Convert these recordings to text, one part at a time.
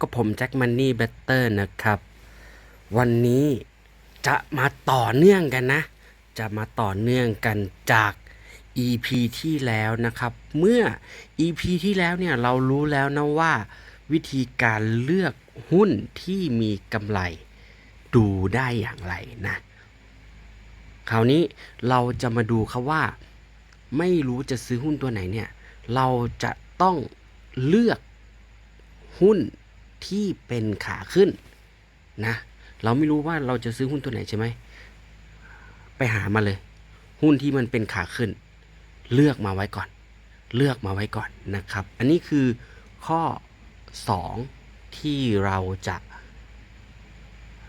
กับผมแจ็คมันนี่เบเตอร์นะครับ วันนี้จะมาต่อเนื่องกันนะ จะมาต่อเนื่องกันจาก EP ที่แล้วนะครับ เมื่อ EP ที่แล้วเนี่ยเรารู้แล้วนะว่า วิธีการเลือกหุ้นที่มีกำไร ดูได้อย่างไรนะ คราวนี้เราจะมาดูครับว่า ไม่รู้จะซื้อหุ้นตัวไหนเนี่ย เราจะต้องเลือกหุ้น ที่เป็นขาขึ้นนะ เราไม่รู้ว่าเราจะซื้อหุ้นตัวไหนใช่ไหม ไปหามาเลย หุ้นที่มันเป็นขาขึ้น เลือกมาไว้ก่อน เลือกมาไว้ก่อนนะครับ อันนี้คือข้อ 2 ที่เราจะ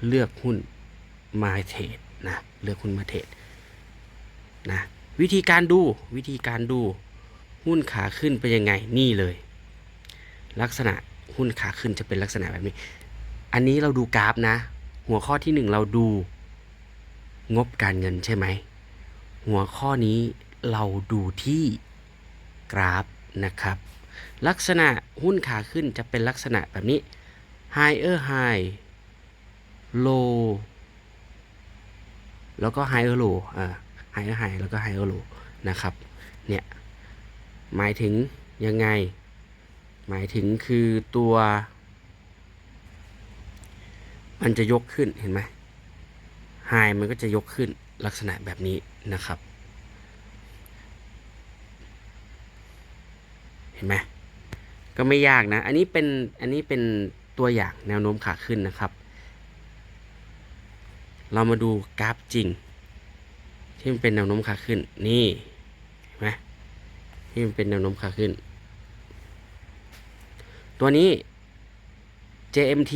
เลือกหุ้นมาเทรดนะเลือกหุ้นมาเทรดนะวิธีการดูวิธีการดูหุ้นขาขึ้นเป็นยังไงนี่เลย ลักษณะ หุ้นขาขึ้นจะเป็นลักษณะแบบนี้ อันนี้เราดูกราฟนะ หัวข้อที่หนึ่งเราดูงบการเงินใช่ไหม หัวข้อนี้เราดูที่กราฟนะครับ ลักษณะหุ้นขาขึ้นจะเป็นลักษณะแบบนี้ higher high low แล้วก็ higher low อ่า higher high แล้วก็ higher low นะครับ เนี่ย หมายถึงยังไง หมายถึงคือตัว มันจะยกขึ้นเห็นไหมไฮมันก็จะยกขึ้นลักษณะแบบนี้นะครับ เห็นไหมก็ไม่ยากนะ อันนี้เป็นอันนี้เป็นตัวอย่างแนวโน้มขาขึ้นนะครับ เรามาดูกราฟจริง ที่มันเป็นแนวโน้มขาขึ้นนี่เห็นไหมที่มันเป็นแนวโน้มขาขึ้น ตัวนี้ JMT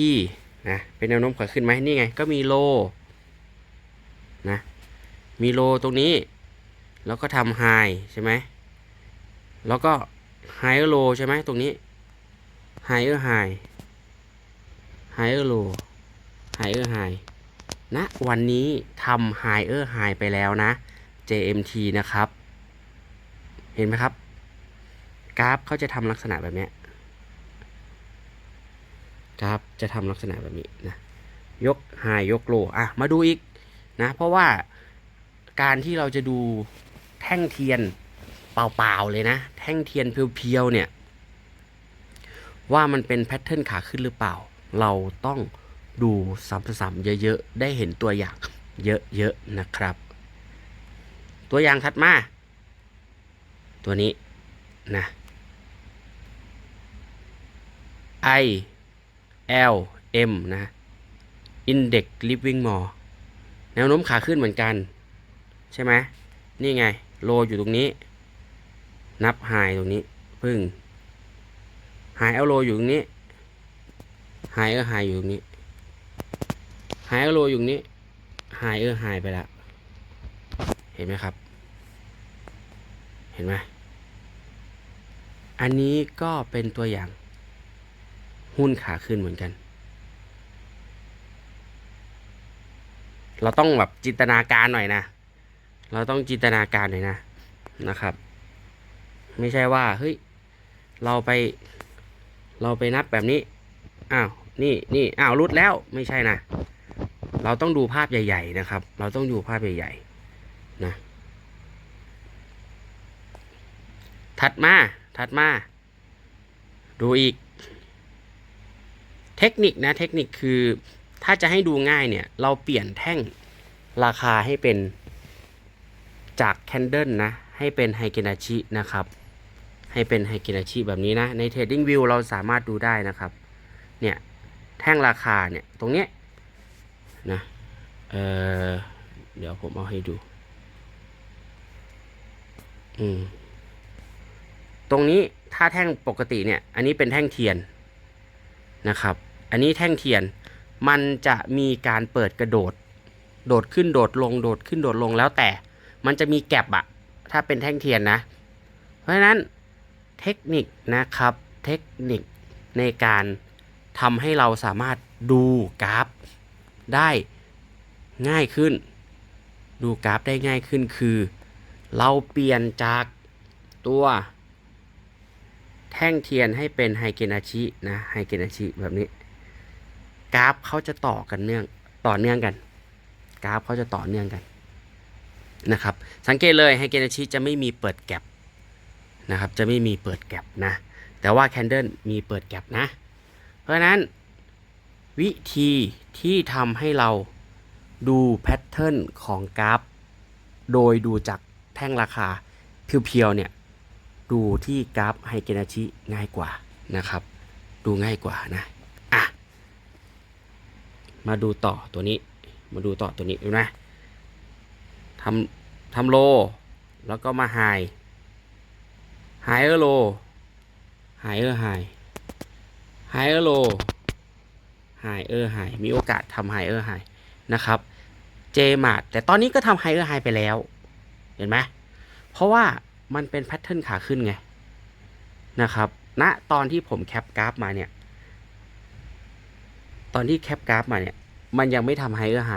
นะ เป็นแนวโน้มขาขึ้นไหมนี่ไง ก็มีโลนะ มีโลตรงนี้ แล้วก็ทำไฮใช่ไหม แล้วก็ไฮเออร์โลใช่ไหมตรงนี้ไฮเออร์ไฮไฮเออร์โลไฮเออร์ไฮณวันนี้ทำไฮเออร์ไฮไปแล้วนะ JMT นะครับ เห็นไหมครับ กราฟเขาจะทำลักษณะแบบนี้ ยกราฟจะทำลักษณะแบบนี้นะยกไฮยกโลอะมาดูอีกนะ เพราะว่าการที่เราจะดูแท่งเทียนเปล่าๆเลยนะ แท่งเทียนเพียวๆเนี่ย ว่ามันเป็นแพทเทิร์นขาขึ้นหรือเปล่า เราต้องดูซ้ำๆเยอะๆ ได้เห็นตัวอย่างเยอะๆนะครับ ตัวอย่างถัดมา ตัวนี้นะ I L M นะ Index Living More แนวโน้มขาขึ้นเหมือนกัน ใช่ไหมนี่ไง โลอยู่ตรงนี้ นับไฮตรงนี้พึ่งไฮเอลโลอยู่ตรงนี้ไฮเออร์ไฮอยู่ตรงนี้ไฮเอลโลอยู่ตรงนี้ไฮเออร์ไฮไปล้วเห็นไหมครับ เห็นไหมอันนี้ก็เป็นตัวอย่าง หุ้นขาขึ้นเหมือนกัน เราต้องแบบจินตนาการหน่อยนะ เราต้องจินตนาการหน่อยนะนะครับ ไม่ใช่ว่าเฮ้ยเราไป เราไปนับแบบนี้อ้าวนี่นี่อ้าวรุดแล้วไม่ใช่นะ เราต้องดูภาพใหญ่ ๆ นะครับ เราต้องดูภาพใหญ่ๆนะถัดมา ถัดมา ดูอีก เทคนิคนะเทคนิคคือถ้าจะให้ดูง่ายเนี่ย เราเปลี่ยนแท่งราคาให้เป็นจากแคนเดิลนะ ให้เป็นไฮเกนาชินะครับ ให้เป็นไฮเกนาชิแบบนี้นะ ใน Trading View เราสามารถดูได้นะครับ เนี่ย แท่งราคาเนี่ย ตรงเนี้ยนะเออเดี๋ยวผมเอาให้ดู อืม ตรงนี้ถ้าแท่งปกติเนี่ย อันนี้เป็นแท่งเทียนนะครับ อันนี้แท่งเทียนมันจะมีการเปิดกระโดด โดดขึ้นโดดลงโดดขึ้นโดดลงแล้วแต่ มันจะมีแก็บอะถ้าเป็นแท่งเทียนนะ เพราะฉะนั้นเทคนิคนะครับ เทคนิคในการทำให้เราสามารถดูกราฟได้ง่ายขึ้น ดูกราฟได้ง่ายขึ้นคือ เราเปลี่ยนจากตัว แท่งเทียนให้เป็นไฮเกนาชินะไฮเกนาชิแบบนี้ กราฟเขาจะต่อกันเนื่องต่อเนื่องกัน กราฟเขาจะต่อเนื่องกันนะครับ สังเกตเลยไฮเกนาชิจะไม่มีเปิดแก็บนะครับ จะไม่มีเปิดแก็บนะ แต่ว่าแคนเดิลมีเปิดแก็บนะ เพราะนั้น วิธีที่ทำให้เราดูแพทเทิร์นของกราฟ โดยดูจากแท่งราคาเพียวๆเนี่ย ดูที่กราฟไฮเกนาชิง่ายกว่านะครับ ดูง่ายกว่านะ มาดูต่อตัวนี้ มาดูต่อตัวนี้ดูนะทำทำโล แล้วก็มาไฮไฮเออร์โลไฮเออร์ไฮไฮเออร์โลไฮเออร์ไฮมีโอกาสทำไฮเออร์ไฮนะครับเจมาดแต่ตอนนี้ก็ทำไฮเออร์ไฮไปแล้ว เห็นไหมเพราะว่ามันเป็นแพทเทิร์นขาขึ้นไงนะครับณตอนที่ผมแคปกราฟมาเนี่ย ตอนที่แคปกราฟมาเนี่ย มันยังไม่ทำไฮเออร์ไฮ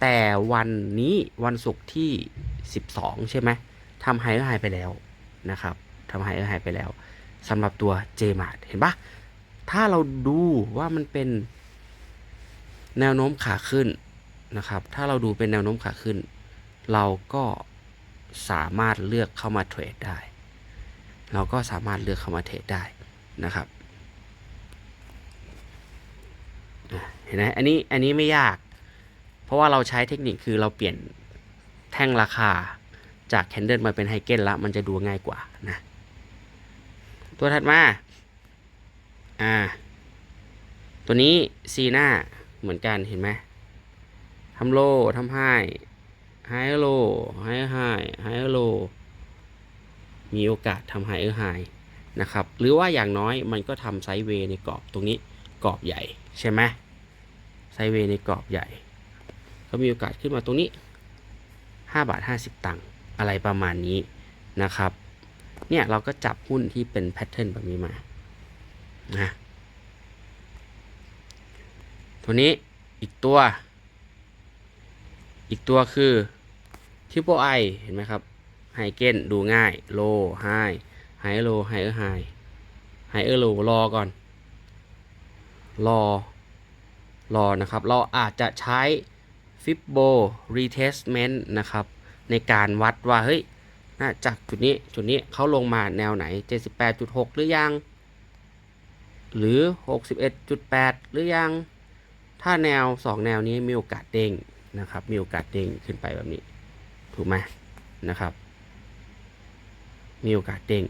แต่วันนี้วันศุกร์ที่ 12 ใช่ไหมทำไฮเออร์ไฮไปแล้วนะครับทำไฮเออร์ไฮไปแล้วสำหรับตัว j m a r t เห็นปะถ้าเราดูว่ามันเป็นแนวโน้มขาขึ้นนะครับ ถ้าเราดูเป็นแนวโน้มขาขึ้น เราก็สามารถเลือกเข้ามาเทรดได้ เราก็สามารถเลือกเข้ามาเทรดได้นะครับอะ เห็นไหมอันนี้อันนี้ไม่ยาก เพราะว่าเราใช้เทคนิคคือเราเปลี่ยนแท่งราคาจากแคนเดิลมาเป็นไฮเกนละมันจะดูง่ายกว่านะ ตัวถัดมาอ่าตัวนี้ซีหน้าเหมือนกันเห็นไหมทำโลทำไฮไฮโลไฮไฮไฮโลมีโอกาสทำไฮเออร์ไฮนะครับ หรือว่าอย่างน้อยมันก็ทำไซด์เวย์ในกรอบตรงนี้กรอบใหญ่ใช่ไหม ไซเวในกรอบใหญ่ ก็มีโอกาสขึ้นมาตรงนี้ 5 บาท 50 ตังค์อะไรประมาณนี้นะครับ เนี่ยเราก็จับหุ้นที่เป็นแพทเทิร์นแบบนี้มานะตัวนี้อีกตัว อีกตัวคือทิปเปิลไอเห็นไหมครับไฮเกนดูง่ายโลไฮไฮโลไฮเออร์ไฮไฮเออร์โลรอก่อน รอ รอนะครับ เราอาจจะใช้ฟิบโบรีเทสเมนต์นะครับ ในการวัดว่าเฮ้ยนะจากจุดนี้จุดนี้เขาลงมาแนวไหน 78.6 หรือยัง หรือ 61.8 หรือยัง ถ้าแนว 2 แนวนี้มีโอกาสเด้งนะครับ มีโอกาสเด้งขึ้นไปแบบนี้ ถูกไหมนะครับ มีโอกาสเด้ง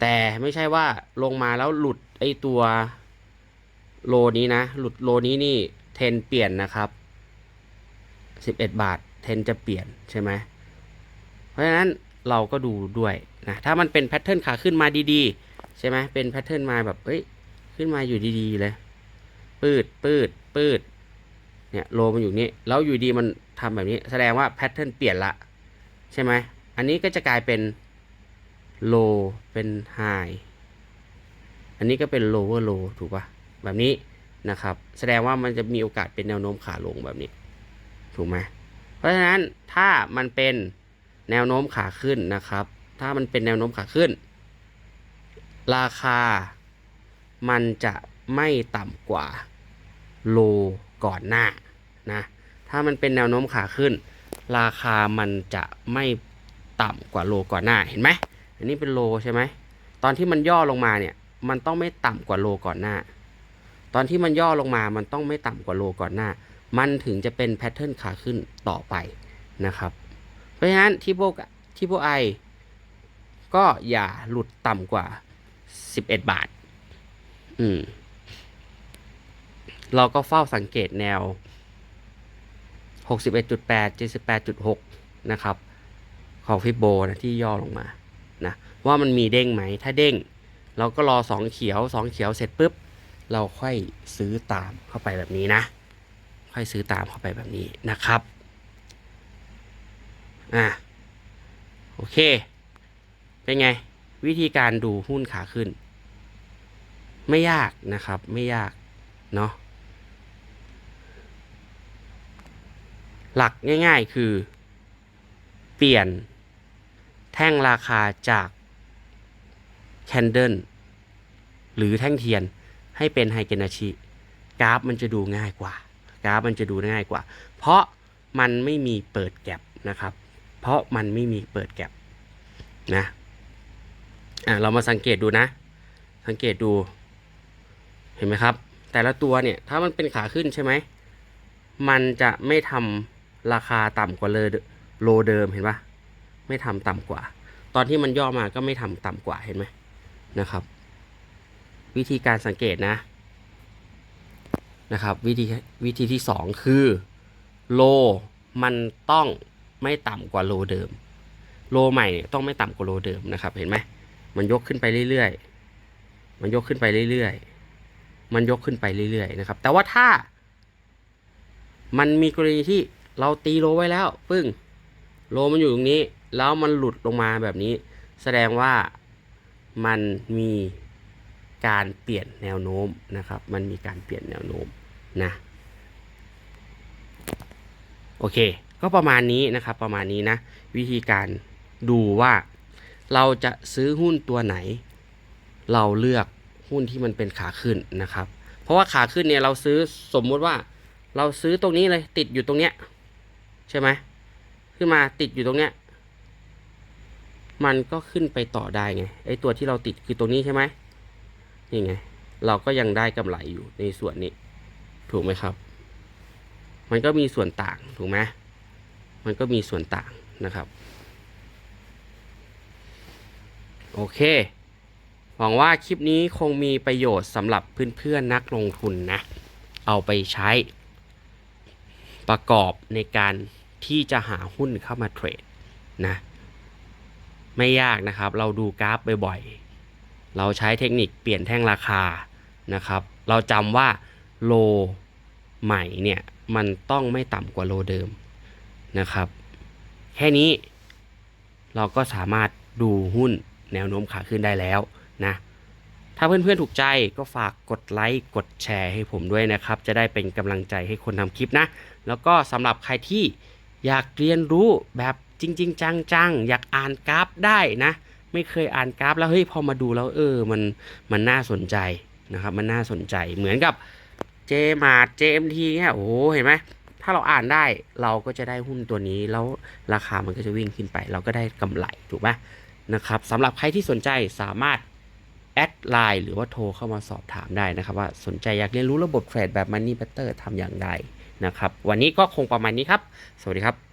แต่ไม่ใช่ว่าลงมาแล้วหลุดไอตัว โลนี้นะ หลุดโลนี้นี่เทนเปลี่ยนนะครับ11บเอ็ดบาท เทนจะเปลี่ยนใช่ไหมเพราะฉะนั้นเราก็ดูด้วยนะ ถ้ามันเป็นแพทเทิร์นขาขึ้นมาดีๆ ใช่ไหมเป็นแพทเทิร์นมาแบบเฮ้ย ขึ้นมาอยู่ดีๆเลย ปืดปืดปืดเนี่ยโลมันอยู่นี่แล้วอยู่ดีมันทำแบบนี้ แสดงว่าแพทเทิร์นเปลี่ยนละ ใช่ไหมอันนี้ก็จะกลายเป็น low เป็น high อันนี้ก็เป็น lower low ถูกปะ แบบนี้นะครับ แสดงว่ามันจะมีโอกาสเป็นแนวโน้มขาลงแบบนี้ ถูกไหมเพราะฉะนั้นถ้ามันเป็นแนวโน้มขาขึ้นนะครับ ถ้ามันเป็นแนวโน้มขาขึ้น ราคา มันจะไม่ต่ำกว่าโลก่อนหน้านะถ้ามันเป็นแนวโน้มขาขึ้น ราคามันจะไม่ต่ำกว่าโลก่อนหน้าเห็นไหมอันนี้เป็นโลใช่ไหมตอนที่มันย่อลงมาเนี่ย มันต้องไม่ต่ำกว่าโลก่อนหน้า ตอนที่มันย่อลงมามันต้องไม่ต่ำกว่าโลก่อนหน้า มันถึงจะเป็นแพทเทิร์นขาขึ้นต่อไปนะครับ เพราะฉะนั้นที่พวกที่พวกไอก็อย่าหลุดต่ำกว่า 11 บาท อืม เราก็เฝ้าสังเกตแนว 61.8 78.6 นะครับ ของฟิโบนะที่ย่อลงมานะว่ามันมีเด้งไหม ถ้าเด้ง เราก็รอสองเขียวสองเขียวเสร็จปุ๊บ เราค่อยซื้อตามเข้าไปแบบนี้นะ ค่อยซื้อตามเข้าไปแบบนี้นะครับอะโอเค เป็นไง วิธีการดูหุ้นขาขึ้น ไม่ยากนะครับ ไม่ยาก เนาะหลักง่ายๆคือ เปลี่ยนแท่งราคาจากแคนเดิลหรือแท่งเทียน ให้เป็นไฮเกนาชิกราฟมันจะดูง่ายกว่า กราฟมันจะดูง่ายกว่า เพราะมันไม่มีเปิดแก็บนะครับ เพราะมันไม่มีเปิดแก็บนะอะเรามาสังเกตดูนะ สังเกตดู เห็นไหมครับ แต่ละตัวเนี่ยถ้ามันเป็นขาขึ้นใช่ไหมมันจะไม่ทำราคาต่ำกว่าเลยโลเดิมเห็นปะไม่ทำต่ำกว่า ตอนที่มันย่อมาก็ไม่ทำต่ำกว่าเห็นไหมนะครับ วิธีการสังเกตนะนะครับวิธีวิธีที่สองคือโลมันต้องไม่ต่ำกว่าโลเดิม โลใหม่ต้องไม่ต่ำกว่าโลเดิมนะครับ เห็นไหมมันยกขึ้นไปเรื่อยๆ มันยกขึ้นไปเรื่อยๆ มันยกขึ้นไปเรื่อยๆนะครับ แต่ว่าถ้า มันมีกรณีที่เราตีโลไว้แล้ว ปึ้งโลมันอยู่ตรงนี้ แล้วมันหลุดลงมาแบบนี้ แสดงว่ามันมี การเปลี่ยนแนวโน้มนะครับ มันมีการเปลี่ยนแนวโน้มนะโอเค ก็ประมาณนี้นะครับ ประมาณนี้นะ วิธีการดูว่าเราจะซื้อหุ้นตัวไหน เราเลือกหุ้นที่มันเป็นขาขึ้นนะครับ เพราะว่าขาขึ้นเนี่ยเราซื้อสมมุติว่า เราซื้อตรงนี้เลยติดอยู่ตรงเนี้ยใช่ไหมขึ้นมาติดอยู่ตรงเนี้ยมันก็ขึ้นไปต่อได้ไงไอตัวที่เราติดคือตรงนี้ใช่ไหม นี่ไง เราก็ยังได้กำไรอยู่ในส่วนนี้ ถูกไหมครับ มันก็มีส่วนต่างถูกไหมมันก็มีส่วนต่างนะครับ โอเค หวังว่าคลิปนี้คงมีประโยชน์สำหรับเพื่อนๆนักลงทุนนะ เอาไปใช้ประกอบในการที่จะหาหุ้นเข้ามาเทรดนะ ไม่ยากนะครับ เราดูกราฟบ่อยๆ เราใช้เทคนิคเปลี่ยนแท่งราคานะครับ เราจำว่าโลใหม่เนี่ยมันต้องไม่ต่ำกว่าโลเดิมนะครับ แค่นี้เราก็สามารถดูหุ้นแนวโน้มขาขึ้นได้แล้วนะ ถ้าเพื่อนๆถูกใจก็ฝากกดไลค์กดแชร์ให้ผมด้วยนะครับ จะได้เป็นกำลังใจให้คนทำคลิปนะ แล้วก็สำหรับใครที่อยากเรียนรู้แบบจริง ๆ จังๆ อยากอ่านกราฟได้นะ ไม่เคยอ่านกราฟ แล้วเฮ้ยพอมาดูแล้วเออมันมันน่าสนใจนะครับ มันน่าสนใจเหมือนกับเจมาร์เจมทีเนี่ยโอ้โหเห็นไหมถ้าเราอ่านได้เราก็จะได้หุ้นตัวนี้แล้วราคามันก็จะวิ่งขึ้นไป เราก็ได้กำไรถูกไหมนะครับสำหรับใครที่สนใจสามารถแอดไลน์หรือว่าโทรเข้ามาสอบถามได้นะครับ ว่าสนใจอยากเรียนรู้ระบบเทรดแบบ Money Better ทำอย่างไรนะครับ วันนี้ก็คงประมาณนี้ครับ สวัสดีครับ